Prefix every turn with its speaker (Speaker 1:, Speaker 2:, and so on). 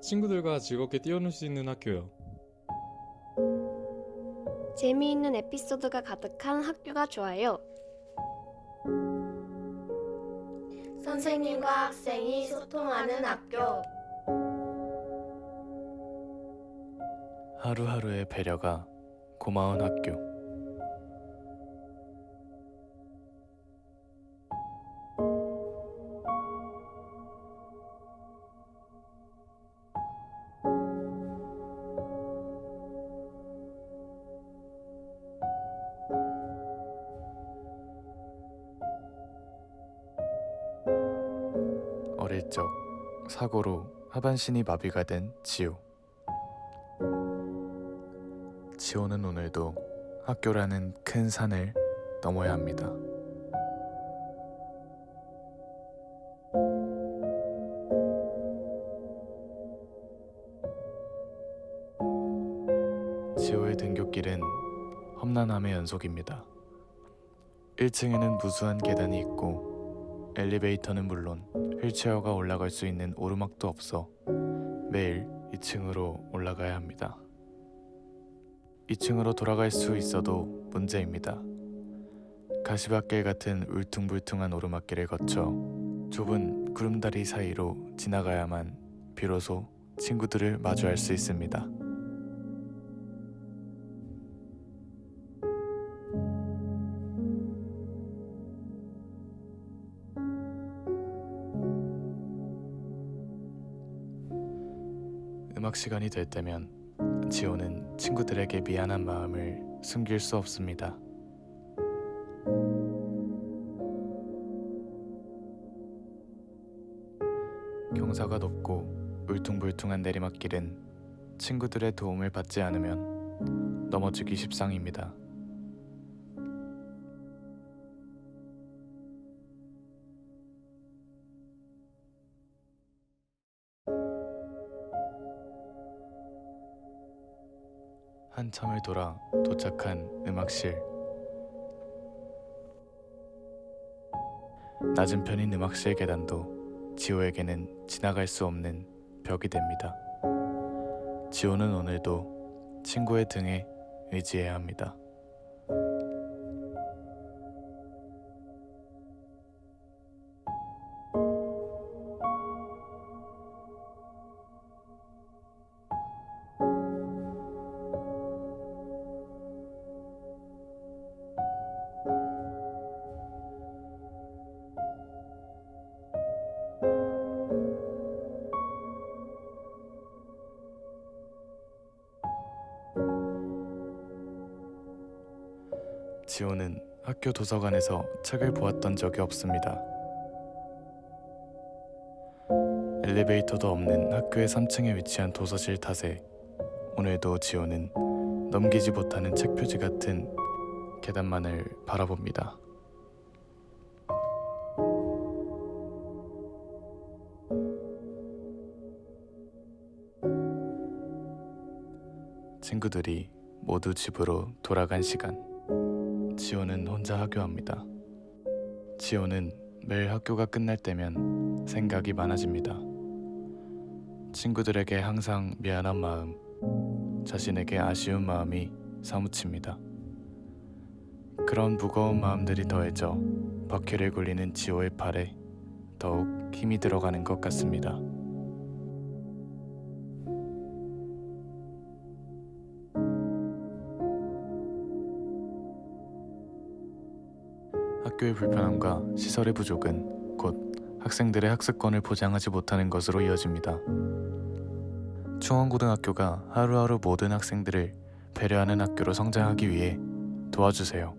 Speaker 1: 친구들과 즐겁게 뛰어놀 수 있는 학교요.
Speaker 2: 재미있는 에피소드가 가득한 학교가 좋아요.
Speaker 3: 선생님과 학생이 소통하는 학교.
Speaker 4: 하루하루의 배려가 고마운 학교. 어릴 적 사고로 하반신이 마비가 된 지호. 지호는 오늘도 학교라는 큰 산을 넘어야 합니다. 지호의 등굣길은 험난함의 연속입니다. 1층에는 무수한 계단이 있고 엘리베이터는 물론 휠체어가 올라갈 수 있는 오르막도 없어 매일 2층으로 올라가야 합니다. 2층으로 돌아갈 수 있어도 문제입니다. 가시밭길 같은 울퉁불퉁한 오르막길을 거쳐 좁은 구름다리 사이로 지나가야만 비로소 친구들을 마주할 수 있습니다. 음악 시간이 될 때면 지호는 친구들에게 미안한 마음을 숨길 수 없습니다. 경사가 높고 울퉁불퉁한 내리막길은 친구들의 도움을 받지 않으면 넘어지기 십상입니다. 한참을 돌아 도착한 음악실. 낮은 편인 음악실 계단도 지호에게는 지나갈 수 없는 벽이 됩니다. 지호는 오늘도 친구의 등에 의지해야 합니다. 지호는 학교 도서관에서 책을 보았던 적이 없습니다. 엘리베이터도 없는 학교의 3층에 위치한 도서실 탓에 오늘도 지호는 넘기지 못하는 책 표지 같은 계단만을 바라봅니다. 친구들이 모두 집으로 돌아간 시간. 지호는 혼자 학교합니다. 지호는 매일 학교가 끝날 때면 생각이 많아집니다. 친구들에게 항상 미안한 마음, 자신에게 아쉬운 마음이 사무칩니다. 그런 무거운 마음들이 더해져 바퀴를 굴리는 지호의 팔에 더욱 힘이 들어가는 것 같습니다. 학교의 불편함과 시설의 부족은 곧 학생들의 학습권을 보장하지 못하는 것으로 이어집니다. 충원고등학교가 하루하루 모든 학생들을 배려하는 학교로 성장하기 위해 도와주세요.